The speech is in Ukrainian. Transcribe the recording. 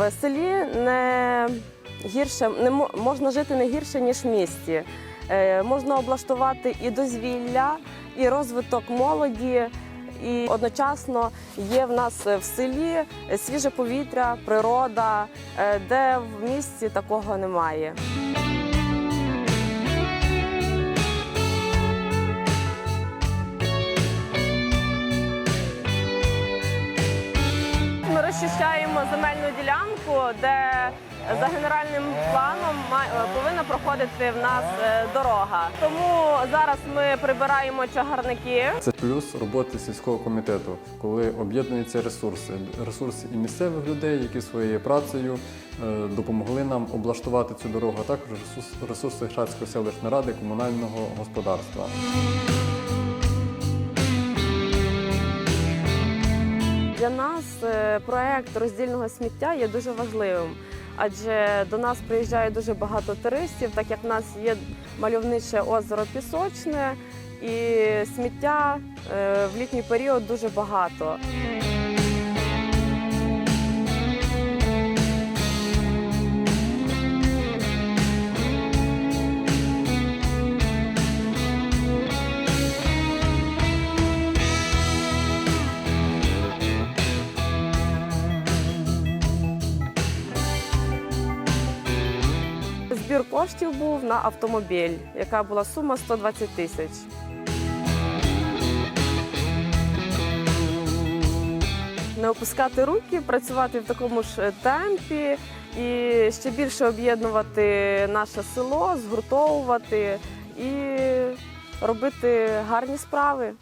В селі не гірше не мо- можна жити не гірше ніж в місті. Е, Можна облаштувати і дозвілля, і розвиток молоді. І одночасно є в нас в селі свіже повітря, природа, е, де в місті такого немає. Ми розчищаємо ділянку, де за генеральним планом е, повинна проходити в нас е, дорога. Тому зараз ми прибираємо чагарники. Це плюс роботи сільського комітету, коли об'єднуються ресурси. Ресурси і місцевих людей, які своєю працею е, допомогли нам облаштувати цю дорогу, а також ресурс- ресурси Шацької селищної ради комунального господарства. Для нас е, проект роздільного сміття є дуже важливим, адже до нас приїжджає дуже багато туристів, так як в нас є мальовниче озеро Пісочне, і сміття е, в літній період дуже багато. Збір коштів був на автомобіль, яка була сума 120 тисяч. Не опускати руки, працювати в такому ж темпі і ще більше об'єднувати наше село, згуртовувати і робити гарні справи.